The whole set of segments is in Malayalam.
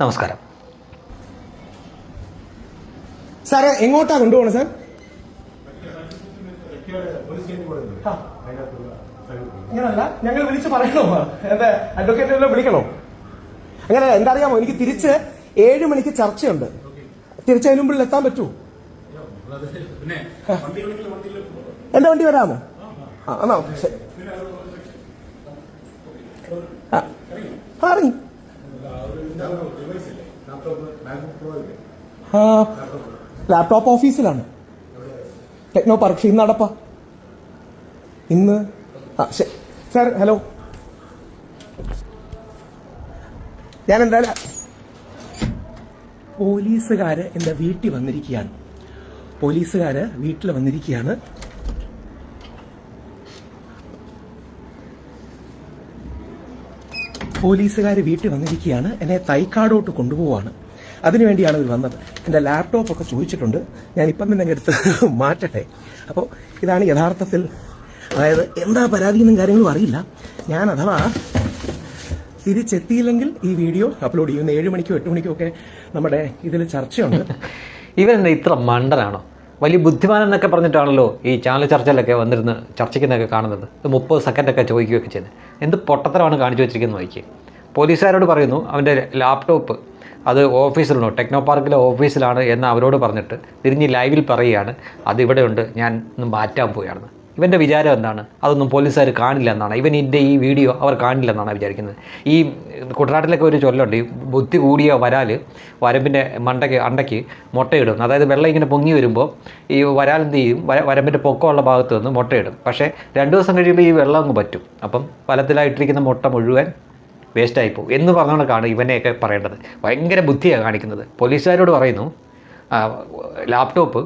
നമസ്കാരം. സാറേ എങ്ങോട്ടാ കൊണ്ടുപോകണം സാർ? ഇങ്ങനല്ല ഞങ്ങൾ വിളിച്ച് പറയണോ? എന്താ അഡ്വക്കേറ്റിനെ വിളിക്കണോ? അങ്ങനെ എന്താ അറിയാമോ? എനിക്ക് തിരിച്ച് ഏഴ് മണിക്ക് ചർച്ചയുണ്ട്. തിരിച്ചതിന് മുമ്പിൽ എത്താൻ പറ്റൂ? എന്റെ വണ്ടി വരാമോ? ആ എന്നാ ശരി. ആ ഇറങ്ങി. ലാപ്ടോപ്പ് ഓഫീസിലാണ് ടെക്നോ പാർക്ക്. ഇന്ന് അടപ്പ ഇന്ന്? ആ സാർ ഹലോ. ഞാൻ എന്തായാലും പോലീസുകാര് എന്റെ വീട്ടിൽ വന്നിരിക്കുകയാണ്. പോലീസുകാര് വീട്ടിൽ വന്നിരിക്കുകയാണ്. പോലീസുകാർ വീട്ടിൽ വന്നിരിക്കുകയാണ്. എന്നെ തൈക്കാടോട്ട് കൊണ്ടുപോവാണ്. അതിനുവേണ്ടിയാണ് ഇവർ വന്നത്. എന്റെ ലാപ്ടോപ്പൊക്കെ ചോദിച്ചിട്ടുണ്ട്. ഞാൻ ഇപ്പം തന്നെ എടുത്ത് മാറ്റട്ടെ. അപ്പോൾ ഇതാണ് യഥാർത്ഥത്തിൽ അതായത് എന്താ പരാതി എന്നും കാര്യങ്ങളും അറിയില്ല. ഞാൻ അഥവാ തിരിച്ചെത്തിയില്ലെങ്കിൽ ഈ വീഡിയോ അപ്ലോഡ് ചെയ്യുന്ന ഏഴ് മണിക്കോ എട്ട് മണിക്കോ ഒക്കെ നമ്മുടെ ഇതിൽ ചർച്ചയുണ്ട്. ഇവൻ ഇത്ര മണ്ടനാണോ? വലിയ ബുദ്ധിമാൻ എന്നൊക്കെ പറഞ്ഞിട്ടാണല്ലോ ഈ ചാനൽ ചർച്ചയിലൊക്കെ വന്നിരുന്ന് ചർച്ചയ്ക്കുന്നൊക്കെ കാണുന്നത്. ഇത് മുപ്പത് സെക്കൻഡൊക്കെ ചോദിക്കുകയൊക്കെ ചെയ്യുന്നത് എന്ത് പൊട്ടത്തരമാണ് കാണിച്ചു വെച്ചിരിക്കുന്നത് നോക്കി പോലീസുകാരോട് പറയുന്നു അവന്റെ ലാപ്ടോപ്പ് അത് ഓഫീസിലുണ്ടോ. ടെക്നോ പാർക്കിലെ ഓഫീസിലാണ് എന്ന് അവരോട് പറഞ്ഞിട്ട് തിരിഞ്ഞ് ലൈവിൽ പറയുകയാണ്. അതിവിടെയുണ്ട് ഞാൻ മാറ്റാൻ പോവുകയാണെന്ന് ഇവന്റെ വിചാരം എന്താണ്? അതൊന്നും പോലീസുകാർ കാണില്ല എന്നാണ്. ഇവൻ ഇന്റെ ഈ വീഡിയോ അവർ കാണില്ല എന്നാണ് വിചാരിക്കുന്നത്. ഈ കുട്ടനാട്ടിലൊക്കെ ഒരു ചൊല്ലുണ്ട്. ഈ ബുദ്ധി കൂടിയ വരാൽ വരമ്പിന്റെ മണ്ടയ്ക്ക് അണ്ടയ്ക്ക് മുട്ടയിടും അതായത് വെള്ളം ഇങ്ങനെ പൊങ്ങി വരുമ്പോൾ ഈ വരാൽ എന്ത് ചെയ്യും? വര വരമ്പിന്റെ പൊക്കമുള്ള ഭാഗത്ത് നിന്ന് മുട്ടയിടും. പക്ഷേ രണ്ട് ദിവസം കഴിയുമ്പോൾ ഈ വെള്ളം അങ്ങ് പറ്റും. അപ്പം ഫലത്തിലായിട്ടിരിക്കുന്ന മുട്ട മുഴുവൻ വേസ്റ്റായി പോകും. എന്ന് പറഞ്ഞുകൊണ്ടാണ് ഇവനെയൊക്കെ പറയേണ്ടത്. ഭയങ്കര ബുദ്ധിയാണ് കാണിക്കുന്നത്. പോലീസുകാരോട് പറയുന്നു ലാപ്ടോപ്പ്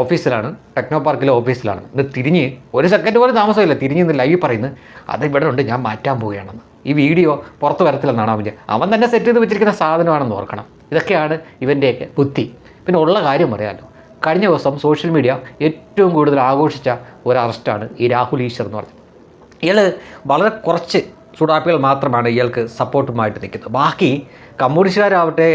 ഓഫീസിലാണ് ടെക്നോ പാർക്കിലെ ഓഫീസിലാണ്. ഇത് തിരിഞ്ഞ് ഒരു സെക്കൻഡ് പോലും താമസമില്ല. തിരിഞ്ഞ് നിന്ന് ലൈവ് പറയുന്നത് അത് ഇവിടെ ഉണ്ട് ഞാൻ മാറ്റാൻ പോവുകയാണെന്ന്. ഈ വീഡിയോ പുറത്ത് വരത്തില്ലെന്നാണ് അവൻ അവൻ തന്നെ സെറ്റ് ചെയ്ത് വെച്ചിരിക്കുന്ന സാധനമാണെന്ന് ഓർക്കണം. ഇതൊക്കെയാണ് ഇവന്റെയൊക്കെ ബുദ്ധി. പിന്നെ ഉള്ള കാര്യം പറയാമല്ലോ കഴിഞ്ഞ ദിവസം സോഷ്യൽ മീഡിയ ഏറ്റവും കൂടുതൽ ആഘോഷിച്ച ഒരു അറസ്റ്റാണ് ഈ രാഹുൽ ഈശ്വർ എന്ന് പറഞ്ഞത്. ഇയാൾ വളരെ കുറച്ച് ചൂടാപ്പികൾ മാത്രമാണ് ഇയാൾക്ക് സപ്പോർട്ടുമായിട്ട് നിൽക്കുന്നത്. ബാക്കി കമ്മ്യൂണിസ്റ്റുകാരാവട്ടെ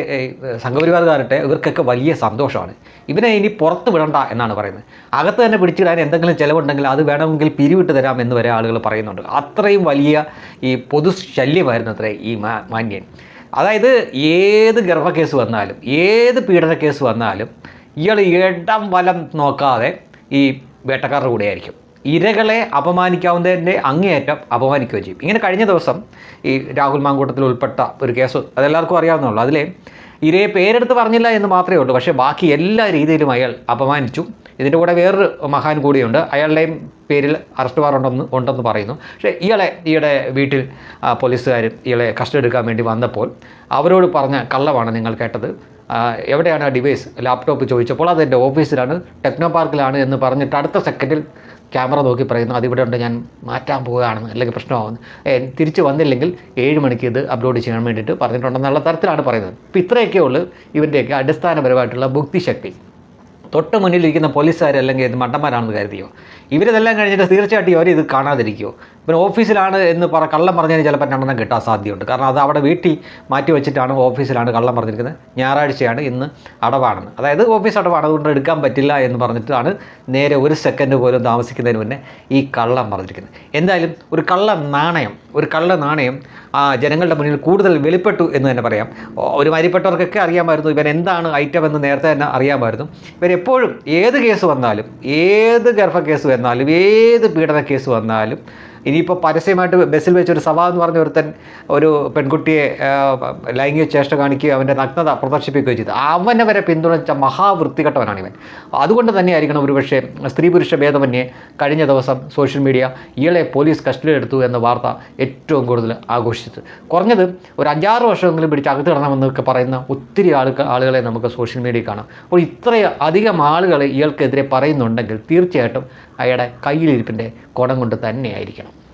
സംഘപരിവാറുകാരട്ടെ ഇവർക്കൊക്കെ വലിയ സന്തോഷമാണ്. ഇവനെ ഇനി പുറത്ത് വിടണ്ട എന്നാണ് പറയുന്നത്. അകത്ത് തന്നെ പിടിച്ചിടാൻ എന്തെങ്കിലും ചിലവുണ്ടെങ്കിൽ അത് വേണമെങ്കിൽ പിരിവിട്ട് തരാം എന്ന് വരെ ആളുകൾ പറയുന്നുണ്ട്. അത്രയും വലിയ ഈ പൊതു ശല്യമായിരുന്നു അത്രേ ഈ മാന്യൻ. അതായത് ഏത് കേസ് വന്നാലും ഏത് പീഡന കേസ് വന്നാലും ഇയാൾ ഇടം വലം നോക്കാതെ ഈ വേട്ടക്കാരുടെ കൂടെയായിരിക്കും. ഇരകളെ അപമാനിക്കാവുന്നതിന്റെ അങ്ങേയറ്റം അപമാനിക്കുകയും ചെയ്യും. ഇങ്ങനെ കഴിഞ്ഞ ദിവസം ഈ രാഹുൽ മാങ്കൂട്ടത്തിൽ ഉൾപ്പെട്ട ഒരു കേസ് അതെല്ലാവർക്കും അറിയാവുന്നതുള്ളൂ അതിലെ ഇരയെ പേരെടുത്ത് പറഞ്ഞില്ല എന്ന് മാത്രമേ ഉള്ളൂ. പക്ഷേ ബാക്കി എല്ലാ രീതിയിലും അയാൾ അപമാനിച്ചു. ഇതിന്റെ കൂടെ വേറൊരു മഹാൻ കൂടിയുണ്ട്. അയാളുടെയും പേരിൽ അറസ്റ്റ് വാറണ്ടെന്ന് ഉണ്ടെന്ന് പറയുന്നു. പക്ഷേ ഇയാളെ ഇയാളുടെ വീട്ടിൽ പോലീസുകാരും ഇയാളെ കസ്റ്റഡി എടുക്കാൻ വേണ്ടി വന്നപ്പോൾ അവരോട് പറഞ്ഞ കള്ളമാണ് നിങ്ങൾ കേട്ടത്. എവിടെയാണ് ആ ഡിവൈസ് ലാപ്ടോപ്പ് ചോദിച്ചപ്പോൾ അത് എന്റെ ഓഫീസിലാണ് ടെക്നോ പാർക്കിലാണ് എന്ന് പറഞ്ഞിട്ട് അടുത്ത സെക്കൻഡിൽ ക്യാമറ നോക്കി പറയുന്നു അതിവിടെ ഉണ്ട് ഞാൻ മാറ്റാൻ പോവുകയാണെന്ന് അല്ലെങ്കിൽ പ്രശ്നമാകുന്നു തിരിച്ച് വന്നില്ലെങ്കിൽ ഏഴ് മണിക്ക് ഇത് അപ്ലോഡ് ചെയ്യാൻ വേണ്ടിയിട്ട് പറഞ്ഞിട്ടുണ്ടെന്നുള്ള തരത്തിലാണ് പറയുന്നത്. അപ്പോൾ ഇത്രയൊക്കെ ഉള്ളൂ ഇവന്റെയൊക്കെ അടിസ്ഥാനപരമായിട്ടുള്ള ബുദ്ധിശക്തി. തൊട്ട് മുന്നിലിരിക്കുന്ന പോലീസുകാർ അല്ലെങ്കിൽ ഇത് മണ്ടന്മാരാണെന്ന് കരുതിയോ? ഇവരിതെല്ലാം കഴിഞ്ഞിട്ട് തീർച്ചയായിട്ടും അവർ ഇത് കാണാതിരിക്കുമോ പിന്നെ ഓഫീസിലാണ് എന്ന് പറ കള്ളം പറഞ്ഞാൽ ചിലപ്പോൾ രണ്ടെണ്ണം കിട്ടാൻ സാധ്യതയുണ്ട്. കാരണം അത് അവിടെ വീട്ടിൽ മാറ്റി വെച്ചിട്ടാണ് ഓഫീസിലാണ് കള്ളം പറഞ്ഞിരിക്കുന്നത്. ഞായറാഴ്ചയാണ് ഇന്ന് അടവാണെന്ന്. അതായത് ഓഫീസ് അടവാണ് അതുകൊണ്ട് എടുക്കാൻ പറ്റില്ല എന്ന് പറഞ്ഞിട്ടാണ് നേരെ ഒരു സെക്കൻഡ് പോലും താമസിക്കുന്നതിന് മുന്നേ ഈ കള്ളം പറഞ്ഞിരിക്കുന്നത്. എന്തായാലും ഒരു കള്ള നാണയം ഒരു കള്ള നാണയം ജനങ്ങളുടെ മുന്നിൽ കൂടുതൽ വെളിപ്പെട്ടു എന്ന് തന്നെ പറയാം. ഓ, ഒരു മാതിരിപ്പെട്ടവർക്കൊക്കെ അറിയാമായിരുന്നു. ഇവൻ എന്താണ് ഐറ്റം എന്ന് നേരത്തെ തന്നെ അറിയാമായിരുന്നു. ഇവരെപ്പോഴും ഏത് കേസ് വന്നാലും ഏത് ഗർഭ കേസ് വന്നാലും ഏത് പീഡന കേസ് വന്നാലും ഇനിയിപ്പോൾ പരസ്യമായിട്ട് ബസ്സിൽ വെച്ച് ഒരു സഭ എന്ന് പറഞ്ഞ ഒരുത്തൻ ഒരു പെൺകുട്ടിയെ ലൈംഗിക ചേഷ്ട കാണിക്കുകയും അവന്റെ നഗ്നത പ്രദർശിപ്പിക്കുകയും ചെയ്തു. അവനെ വരെ പിന്തുണച്ച മഹാവൃത്തികെട്ടവനാണ് ഇവൻ. അതുകൊണ്ട് തന്നെയായിരിക്കണം ഒരുപക്ഷെ സ്ത്രീ പുരുഷ ഭേദമന്യേ കഴിഞ്ഞ ദിവസം സോഷ്യൽ മീഡിയ ഇയാളെ പോലീസ് കസ്റ്റഡിയിലെടുത്തു എന്ന വാർത്ത ഏറ്റവും കൂടുതൽ ആഘോഷിച്ചത്. കുറഞ്ഞത് ഒരു അഞ്ചാറ് വർഷമെങ്കിലും പിടിച്ച് അകത്ത് കിടണമെന്നൊക്കെ പറയുന്ന ഒത്തിരി ആൾക്ക് ആളുകളെ നമുക്ക് സോഷ്യൽ മീഡിയയിൽ കാണാം. അപ്പോൾ ഇത്രയധികം ആളുകൾ ഇയാൾക്കെതിരെ പറയുന്നുണ്ടെങ്കിൽ തീർച്ചയായിട്ടും അയാളുടെ കയ്യിലിരിപ്പിന്റെ കുടം കൊണ്ട് തന്നെയായിരിക്കണം.